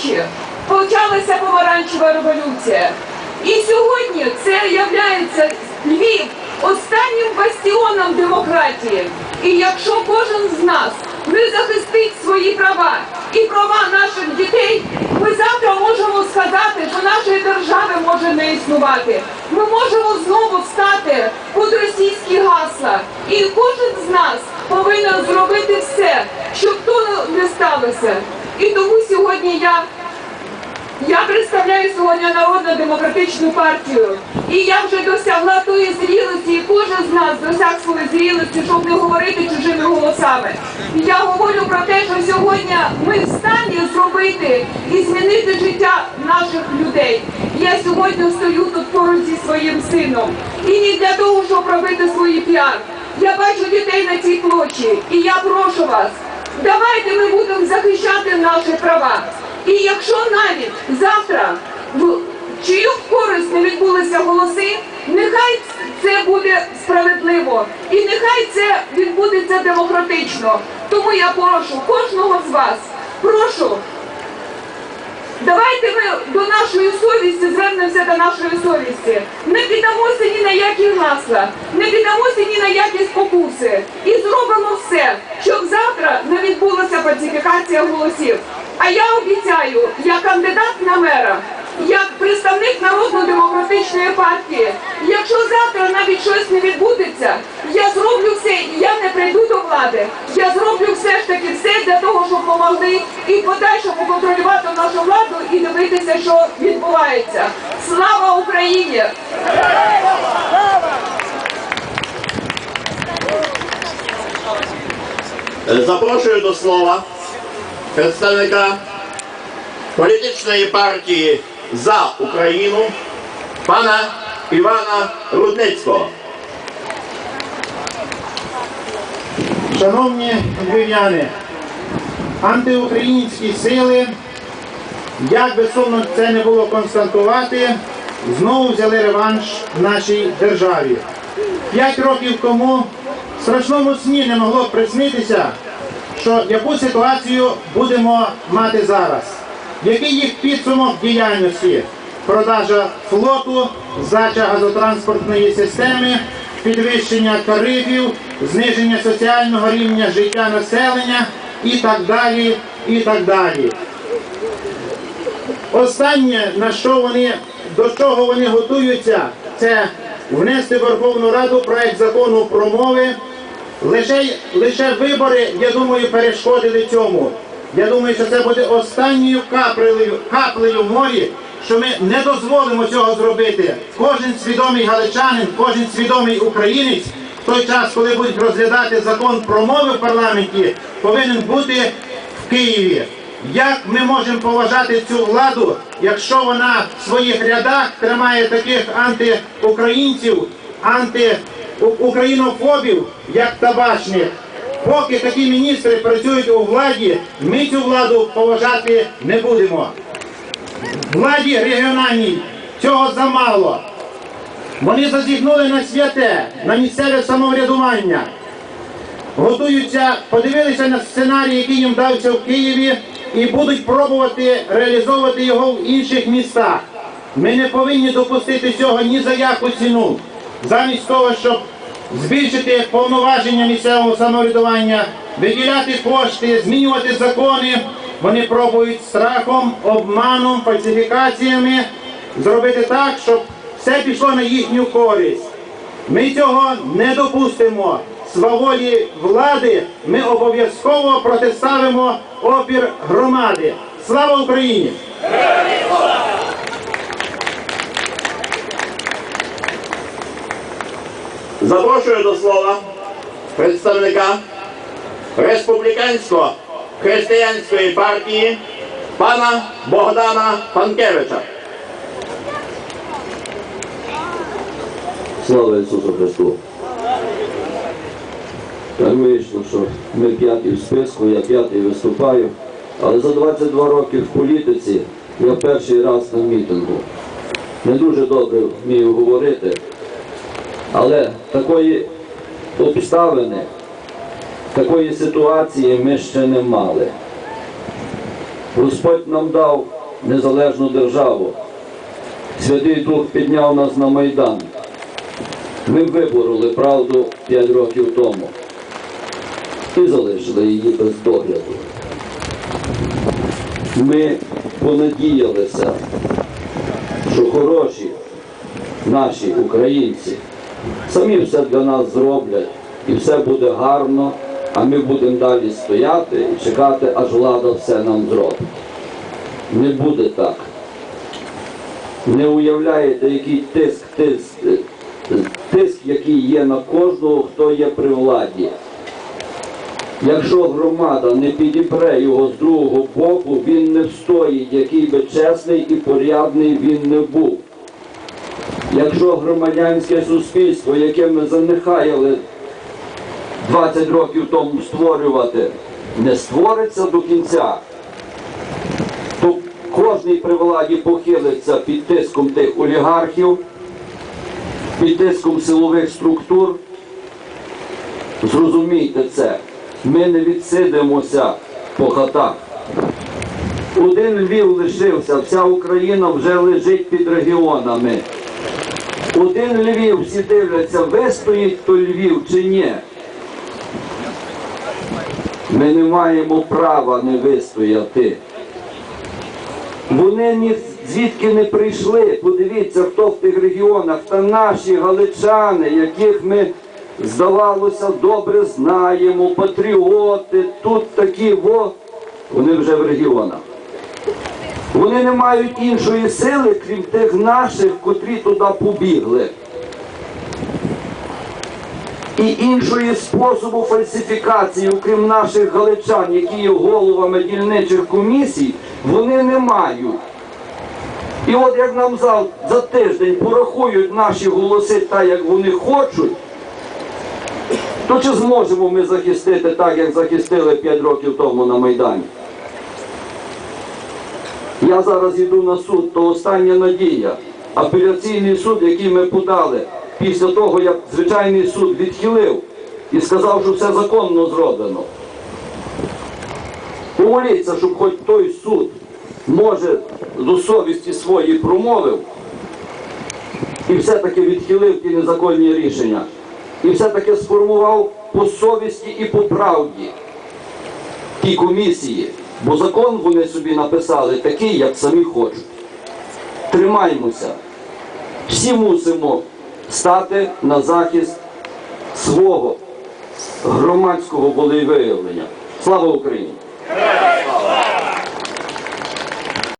Польщі почалася помаранчева революція. І сьогодні це є Львів останнім бастіоном демократії. І якщо кожен з нас не захистить свої права і права наших дітей, ми завтра можемо сказати, що нашої держави може не існувати. Ми можемо знову стати під російські гасла. І кожен з нас повинен зробити все, щоб то не сталося. І тому сьогодні я я представляю сьогодні Народну демократичну партію. І я вже досягла тої зрілості, і кожен з нас досяг своєї зрілості, щоб не говорити чужими голосами. Я говорю про те, що сьогодні ми в стані зробити і змінити життя наших людей. Я сьогодні стою тут поруч зі своїм сином. І не для того, щоб робити свої піар. Я бачу дітей на цій площі, і я прошу вас, давайте ми будемо захищати наші права. І якщо навіть завтра в чию користь не відбулися голоси, нехай це буде справедливо і нехай це відбудеться демократично. Тому я прошу кожного з вас, прошу. Давайте ми до нашої совісті звернемося до нашої совісті. Не піддамося ні на які гасла, не піддамося ні на які спокуси. І зробимо все, щоб завтра не відбулася фальсифікація голосів. А я обіцяю, як кандидат на мера, як представник народно-демократичної партії, якщо завтра навіть щось не відбудеться, я зроблю все, і я не прийду до влади. Я зроблю все ж таки все для того, щоб помогли і подальше поконтролювати нашу владу і дивитися, що відбувається. Слава Україні! Е, Запрошую до слова представника політичної партії за Україну пана Івана Рудницького. Шановні львів'яни, антиукраїнські сили, як би сумно це не було констатувати, знову взяли реванш в нашій державі. П'ять років тому в страшному сні не могло приснитися, що яку ситуацію будемо мати зараз. Який їх підсумок діяльності? Продажа флоту, здача газотранспортної системи, підвищення тарифів, зниження соціального рівня життя населення і так далі. і так далі. Останнє, на що вони, до чого вони готуються, це внести в Верховну Раду проект закону про мови. Лише, лише вибори, я думаю, перешкодили цьому. Я думаю, що це буде останньою каплею, каплею в морі, що ми не дозволимо цього зробити. Кожен свідомий галичанин, кожен свідомий українець той час, коли будуть розглядати закон про мови в парламенті, повинен бути в Києві. Як ми можемо поважати цю владу, якщо вона в своїх рядах тримає таких антиукраїнців, антиукраїнофобів, як табачник? Поки такі міністри працюють у владі, ми цю владу поважати не будемо. Владі регіональній цього замало. Вони зазіхнули на святе, на місцеве самоврядування готуються, подивилися на сценарій, який їм дався в Києві, і будуть пробувати реалізовувати його в інших містах. Ми не повинні допустити цього ні за яку ціну. Замість того, щоб збільшити повноваження місцевого самоврядування, виділяти кошти, змінювати закони, вони пробують страхом, обманом, фальсифікаціями зробити так, щоб все пішло на їхню користь. Ми цього не допустимо. Сваволі влади ми обов'язково протиставимо опір громади. Слава Україні! Запрошую до слова представника республікансько-християнської партії пана Богдана Панкевича. Слава Ісусу Христу! Так вийшло, що ми п'яті в списку, я п'ятий виступаю, але за 22 роки в політиці я перший раз на мітингу. Не дуже добре вмію говорити, але такої обставини, такої ситуації ми ще не мали. Господь нам дав незалежну державу. Святий Дух підняв нас на Майдан. Ми вибороли правду 5 років тому і залишили її без догляду. Ми понадіялися, що хороші наші українці самі все для нас зроблять і все буде гарно, а ми будемо далі стояти і чекати, аж влада все нам зробить. Не буде так. Не уявляєте, який тиск, тиск, е, тиск, який є на кожного, хто є при владі. Якщо громада не підіпре його з другого боку, він не встоїть, який би чесний і порядний він не був. Якщо громадянське суспільство, яке ми занехаяли 20 років тому створювати, не створиться до кінця, то кожний при владі похилиться під тиском тих олігархів, під тиском силових структур. Зрозумійте це, ми не відсидимося по хатах. Один Львів лишився, вся Україна вже лежить під регіонами. Один Львів всі дивляться, вистоїть то Львів чи ні. Ми не маємо права не вистояти. Вони ні звідки не прийшли. Подивіться, хто в тих регіонах, та наші галичани, яких ми, здавалося, добре знаємо, патріоти, тут такі во, вони вже в регіонах. Вони не мають іншої сили, крім тих наших, котрі туди побігли. І іншої способу фальсифікації, окрім наших галичан, які є головами дільничих комісій, вони не мають. І от як нам за, за тиждень порахують наші голоси так, як вони хочуть, то чи зможемо ми захистити так, як захистили 5 років тому на Майдані? Я зараз йду на суд, то остання надія. Апеляційний суд, який ми подали після того, як звичайний суд відхилив і сказав, що все законно зроблено. Помоліться, щоб хоч той суд, може, до совісті своєї промовив і все-таки відхилив ті незаконні рішення. І все-таки сформував по совісті і по правді ті комісії, бо закон вони собі написали такий, як самі хочуть. Тримаймося. Всі мусимо стати на захист свого громадського волевиявлення. Слава Україні!